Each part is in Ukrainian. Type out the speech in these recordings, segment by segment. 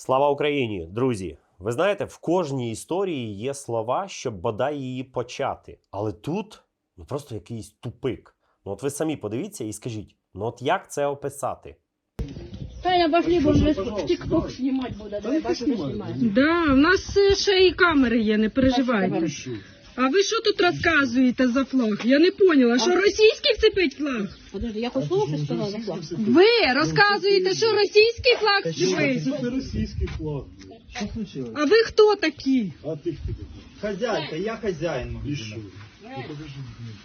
Слава Україні, друзі! Ви знаєте, в кожній історії є слова, щоб бодай її почати. Але тут ну просто якийсь тупик. Ну от ви самі подивіться і скажіть: ну от як це описати? Та я бо вже тік-ток знімати буде. Давай, бачу. Да, у нас е, ще і камери є, не переживайте. А ви що тут розказуєте за флаг? Я не поняла, що російський вцепить флаг? Подожди, я хоч слово щось сказала за флаг? Ви розказуєте, що російський флаг вцепить? Це російський флаг. Що случилось? А ви хто такі? А ти хто такий? Хозяйка, я хозяин І що? Ну, покажи документи.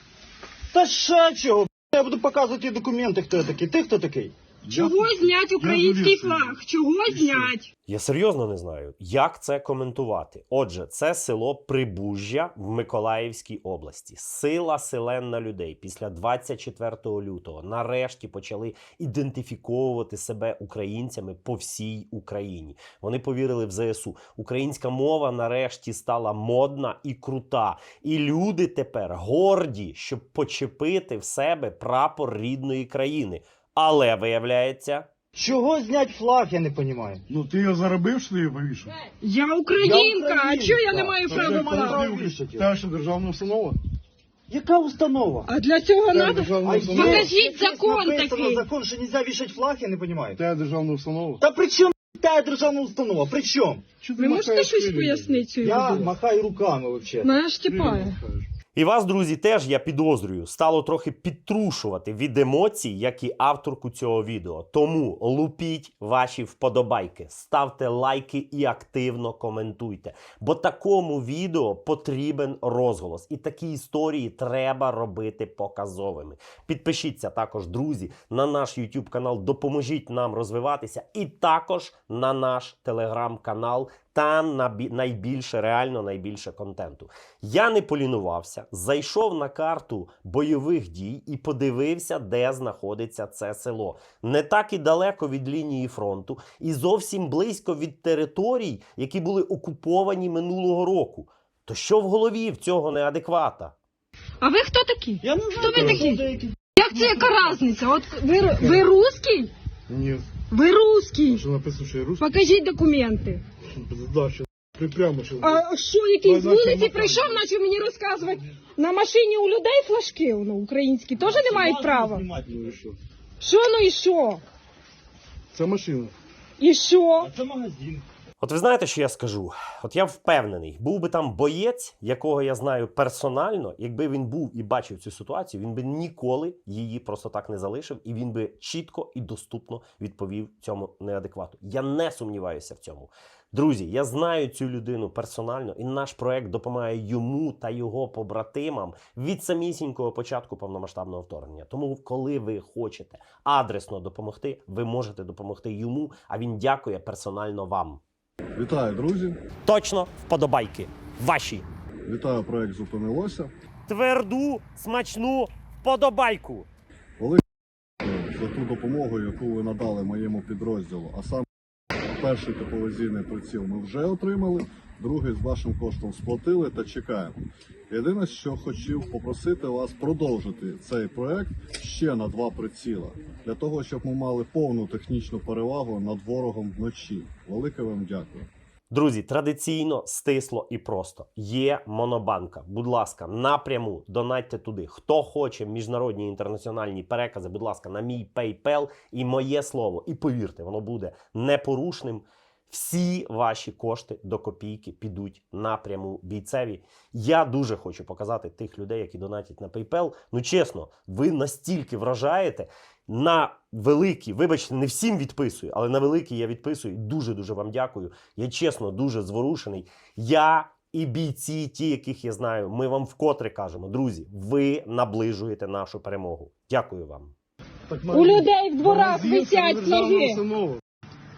Та що чого? Я буду показувати документи, хто я такий. Ти хто такий? Чого знять український Я флаг? Чого знять? Я серйозно не знаю, як це коментувати. Отже, це село Прибужжя в Миколаївській області. Сила селенна людей після 24 лютого нарешті почали ідентифіковувати себе українцями по всій Україні. Вони повірили в ЗСУ. Українська мова нарешті стала модна і крута. І люди тепер горді, щоб почепити в себе прапор рідної країни. Але виявляється. Чого знять флаг, я не розумію. Ну ти його заробив, що ти його повішав? Я українка, а чого я не маю права флаг? Та що державна установа? Яка установа? А для цього треба... Покажіть закон такий. закон, що нельзя вішати флаг, я не розумію. Та державна установа. Та при чому та державна установа? При чому? Ви можете щось пояснити цю Я махаю руками взагалі. Мене ж тіпає. І вас, друзі, теж я підозрюю, стало трохи підтрушувати від емоцій, як і авторку цього відео. Тому лупіть ваші вподобайки, ставте лайки і активно коментуйте. Бо такому відео потрібен розголос. І такі історії треба робити показовими. Підпишіться також, друзі, на наш YouTube канал, допоможіть нам розвиватися, і також на наш телеграм-канал. Там найбільше, реально найбільше контенту. Я не полінувався, зайшов на карту бойових дій і подивився, де знаходиться це село. Не так і далеко від лінії фронту, і зовсім близько від територій, які були окуповані минулого року. То що в голові в цього неадеквата? А ви хто такі? Я не Хто ви такі? деякі. Як це яка різниця? От ви, ви русський? Ні. Ви русський. Що написано, що я русский? Покажіть документи. Да, що прямо що. А що, який з вулиці прийшов, наче мені розказувати. На машині у людей флажки ну, українські теж не мають права. Ну і що? Що ну і що? Це машина. І що? А це магазин. От ви знаєте, що я скажу? От я впевнений, був би там боєць, якого я знаю персонально, якби він був і бачив цю ситуацію, він би ніколи її просто так не залишив, і він би чітко і доступно відповів цьому неадеквату. Я не сумніваюся в цьому. Друзі, я знаю цю людину персонально, і наш проект допомагає йому та його побратимам від самісінького початку повномасштабного вторгнення. Тому, коли ви хочете адресно допомогти, ви можете допомогти йому, а він дякує персонально вам. Вітаю, друзі! Точно вподобайки. Ваші. Вітаю проект Зупинилося. Тверду, смачну вподобайку. За ту допомогу, яку ви надали моєму підрозділу. А саме перший тепловізійний приціл ми вже отримали, другий з вашим коштом сплатили та чекаємо. Єдине, що хотів попросити вас продовжити цей проект ще на два приціла, для того, щоб ми мали повну технічну перевагу над ворогом вночі. Велике вам дякую. Друзі, традиційно, стисло і просто. Є монобанка. Будь ласка, напряму донатьте туди. Хто хоче міжнародні інтернаціональні перекази, будь ласка, на мій PayPal і моє слово. І повірте, воно буде непорушним. Всі ваші кошти до копійки підуть напряму бійцеві. Я дуже хочу показати тих людей, які донатять на PayPal. Ну чесно, ви настільки вражаєте на великі, вибачте, не всім відписую, але на великі я відписую. І дуже дуже вам дякую. Я чесно дуже зворушений. Я і бійці, ті, яких я знаю, ми вам вкотре кажемо, друзі, ви наближуєте нашу перемогу. Дякую вам. Так, У людей в дворах висять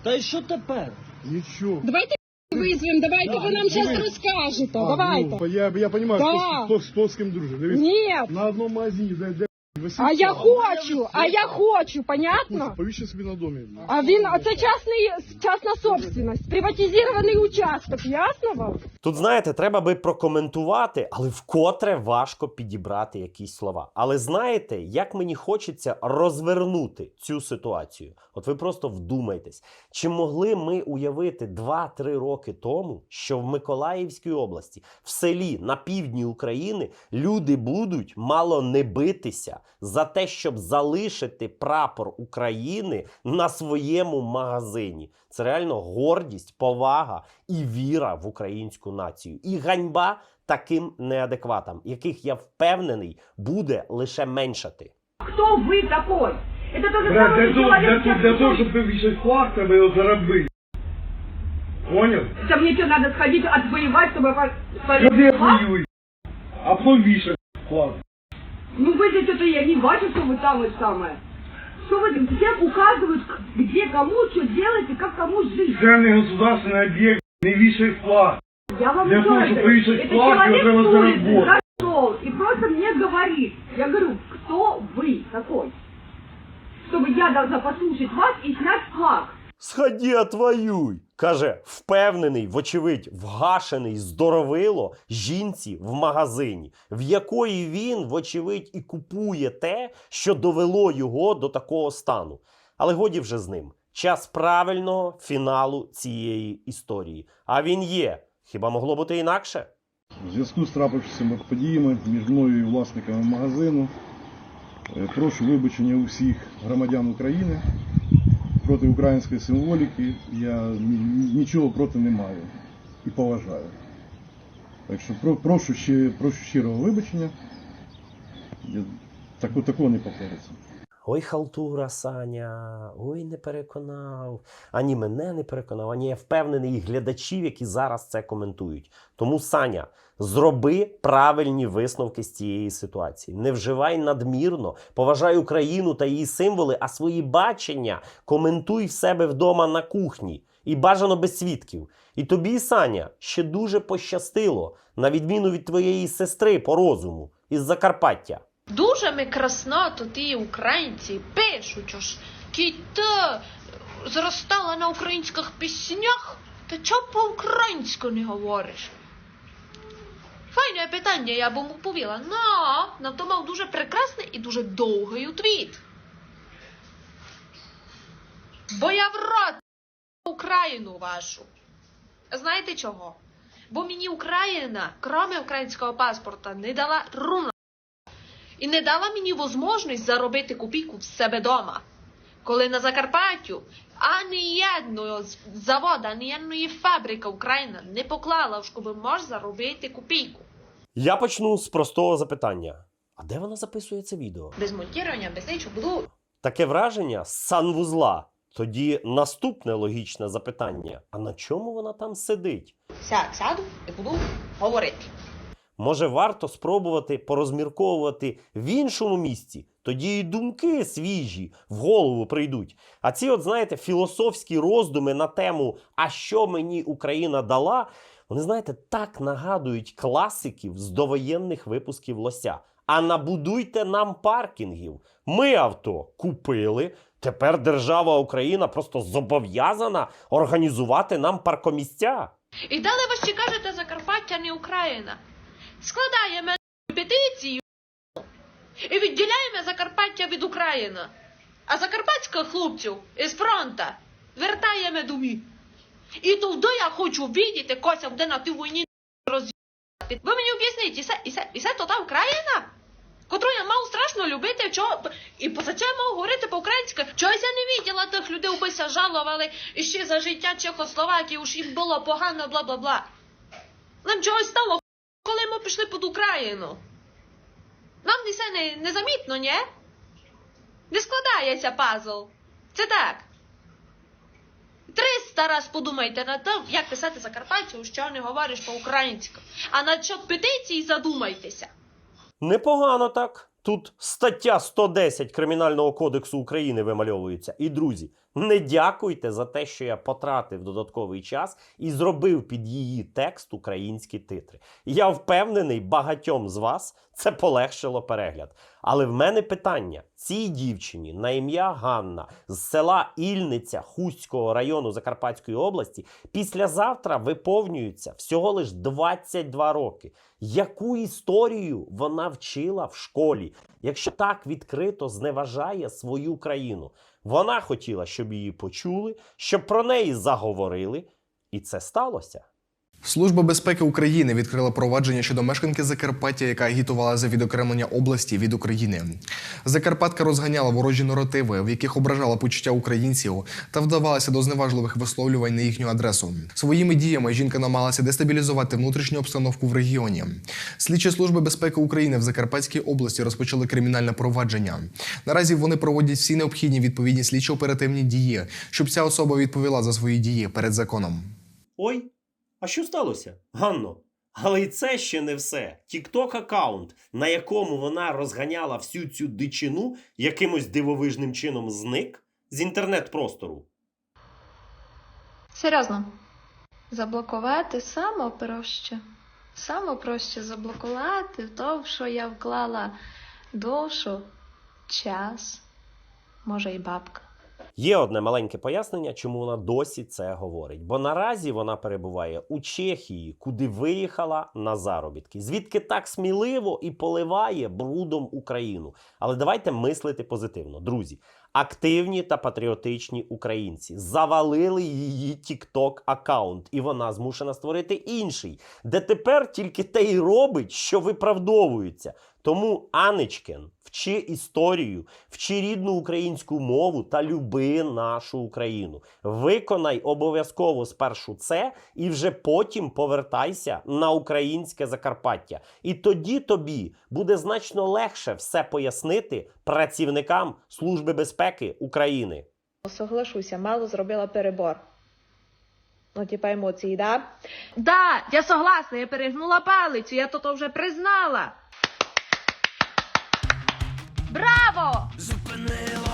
Та й що тепер? Нічого. Давайте вызовем, давайте вы нам сейчас расскажете. А, Давайте. Ну, я, я понимаю, Да. кто, кто, кто ким дружить. Дивіться, Ні, на одном Висить А я хочу, а я хочу, понятно? Повіщо собі на домі. А він, а це частний, частна собственность, приватизований участок, ясно вам? Тут, знаєте, треба би прокоментувати, але вкотре важко підібрати якісь слова. Але знаєте, як мені хочеться розвернути цю ситуацію? От ви просто вдумайтесь, чи могли ми уявити 2-3 роки тому, що в Миколаївській області, в селі на півдні України, люди будуть мало не битися за те, щоб залишити прапор України на своєму магазині. Це реально гордість, повага і віра в українську націю. І ганьба таким неадекватам, яких я впевнений буде лише меншати. Кто вы такой? Это то же Брат, самое, для что того, человек для, того- для того, щоб вивішити флаг, треба його заробити. Поняв? Это мне что, надо сходить отвоевать, чтобы... по- Що повесить ти флаг? воюєш? А потім вішати флаг. Ну вы здесь это я не бачу, что вы там это самое. Что вы всем указывают, к- где кому что делать и как кому жить. Це не государственний об'єкт, не вішай флаг. Я вам Для что того, это? чтобы повесить Это флаг, человек его с треба улицы заработать. зашел и просто мне говорит. Я говорю, кто вы такой? Чтобы я должна послушать вас и снять флаг. Сході, отвоюй! Каже, впевнений, вочевидь, вгашений здоровило жінці в магазині, в якої він, вочевидь, і купує те, що довело його до такого стану. Але годі вже з ним. Час правильного фіналу цієї історії. А він є. Хіба могло бути інакше? У зв'язку з трапившими подіями між мною і власниками магазину е, прошу вибачення у всіх громадян України проти української символіки. Я нічого проти не маю і поважаю. Так що про- прошу, прошу щирого вибачення. Я, тако, такого не повториться. Ой, халтура, Саня, ой, не переконав. Ані мене не переконав, ані я впевнений і глядачів, які зараз це коментують. Тому, Саня, зроби правильні висновки з цієї ситуації. Не вживай надмірно, поважай Україну та її символи, а свої бачення коментуй в себе вдома на кухні. І бажано без свідків. І тобі, Саня, ще дуже пощастило, на відміну від твоєї сестри по розуму із Закарпаття. Дуже ми краснато ті українці пишуть, аж ті ти зростала на українських піснях, та чого по-українську не говориш? Файне питання, я б йому повіла. Ну, на то мав дуже прекрасний і дуже довгий твіт. Бо я в рот Україну вашу. Знаєте чого? Бо мені Україна, кроме українського паспорта, не дала руна і не дала мені можливість заробити копійку в себе дома. Коли на Закарпаттю ані одного з- завода, ані одної фабрики Україна не поклала, щоб мож заробити копійку. Я почну з простого запитання: а де вона записує це відео? Без монтування, без нічого буду Таке враження з санвузла. Тоді наступне логічне запитання: а на чому вона там сидить? ся- сяду і буду говорити. Може, варто спробувати порозмірковувати в іншому місці? Тоді і думки свіжі в голову прийдуть. А ці, от знаєте, філософські роздуми на тему, а що мені Україна дала, вони, знаєте, так нагадують класиків з довоєнних випусків лося. А набудуйте нам паркінгів. Ми авто купили. Тепер держава Україна просто зобов'язана організувати нам паркомісця. І далі ви ще кажете Закарпаття, не Україна. Складаємо петицію і відділяємо Закарпаття від України. А закарпатських хлопців із фронта вертаємо домі. І туди я хочу бачити, Кося, де на тій війні роз'їхати. Ви мені об'ясніть, і це, і це, і це то та Україна? Котру я мав страшно любити, чого, і чим мав говорити по-українськи. Чогось я не виділа тих людей, бися жалували і ще за життя Чехословакії, уж їм було погано, бла-бла-бла. Нам чогось стало, коли ми пішли під Україну. Нам це не, незамітно, ні? Не складається пазл. Це так. Триста раз подумайте над тим, як писати Закарпаттю, що не говориш по-українськи. А над що петиції задумайтеся. Непогано так. Тут стаття 110 Кримінального кодексу України вимальовується. І друзі, не дякуйте за те, що я потратив додатковий час і зробив під її текст українські титри. Я впевнений, багатьом з вас це полегшило перегляд. Але в мене питання: цій дівчині на ім'я Ганна з села Ільниця Хустського району Закарпатської області післязавтра виповнюється всього лиш 22 роки. Яку історію вона вчила в школі, якщо так відкрито зневажає свою країну? Вона хотіла, щоб її почули, щоб про неї заговорили, і це сталося. Служба безпеки України відкрила провадження щодо мешканки Закарпаття, яка агітувала за відокремлення області від України. Закарпатка розганяла ворожі наративи, в яких ображала почуття українців та вдавалася до зневажливих висловлювань на їхню адресу. Своїми діями жінка намагалася дестабілізувати внутрішню обстановку в регіоні. Слідчі служби безпеки України в Закарпатській області розпочали кримінальне провадження. Наразі вони проводять всі необхідні відповідні слідчо-оперативні дії, щоб ця особа відповіла за свої дії перед законом. Ой, а що сталося? Ганно? Але і це ще не все. Тікток аккаунт, на якому вона розганяла всю цю дичину, якимось дивовижним чином зник з інтернет-простору. Серйозно. Заблокувати само проще. Само проще заблокувати то, в що я вклала душу, час, може і бабка. Є одне маленьке пояснення, чому вона досі це говорить. Бо наразі вона перебуває у Чехії, куди виїхала на заробітки, звідки так сміливо і поливає брудом Україну. Але давайте мислити позитивно, друзі. Активні та патріотичні українці завалили її TikTok аккаунт, і вона змушена створити інший, де тепер тільки те й робить, що виправдовується. Тому Анечкен, вчи історію, вчи рідну українську мову та люби нашу Україну. Виконай обов'язково спершу це, і вже потім повертайся на українське Закарпаття. І тоді тобі буде значно легше все пояснити працівникам Служби безпеки України. Соглашуся, мало зробила перебор. Ну, типа емоції, да? Да, я согласна, я перегнула палицю, я то вже признала. Браво! Зупинила